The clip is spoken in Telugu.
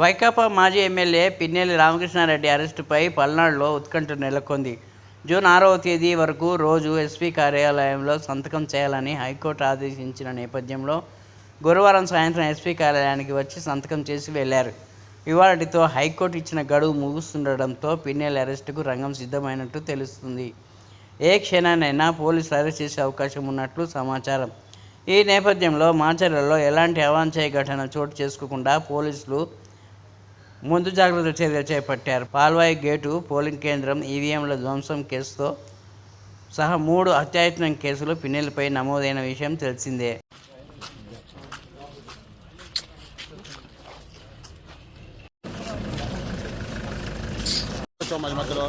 వైకాపా మాజీ ఎమ్మెల్యే పిన్నెల్లి రామకృష్ణారెడ్డి అరెస్టుపై పల్నాడులో ఉత్కంఠ నెలకొంది. జూన్ ఆరవ తేదీ వరకు రోజు ఎస్పీ కార్యాలయంలో సంతకం చేయాలని హైకోర్టు ఆదేశించిన నేపథ్యంలో గురువారం సాయంత్రం ఎస్పీ కార్యాలయానికి వచ్చి సంతకం చేసి వెళ్ళారు. ఇవాళటితో హైకోర్టు ఇచ్చిన గడువు ముగుస్తుండటంతో పిన్నెల్లి అరెస్టుకు రంగం సిద్ధమైనట్టు తెలుస్తుంది. ఏ క్షణానైనా పోలీసులు అరెస్ట్ చేసే అవకాశం ఉన్నట్లు సమాచారం. ఈ నేపథ్యంలో మాచర్లలో ఎలాంటి అవాంఛనీయ ఘటన చోటు చేసుకోకుండా పోలీసులు ముందు జాగ్రత్త చర్యలు చేపట్టారు. పాల్వాయి గేటు పోలింగ్ కేంద్రం ఈవీఎంల ధ్వంసం కేసుతో సహా మూడు అత్యాయత్నం కేసులు పిన్నెలపై నమోదైన విషయం తెలిసిందే. మధ్య మధ్యలో.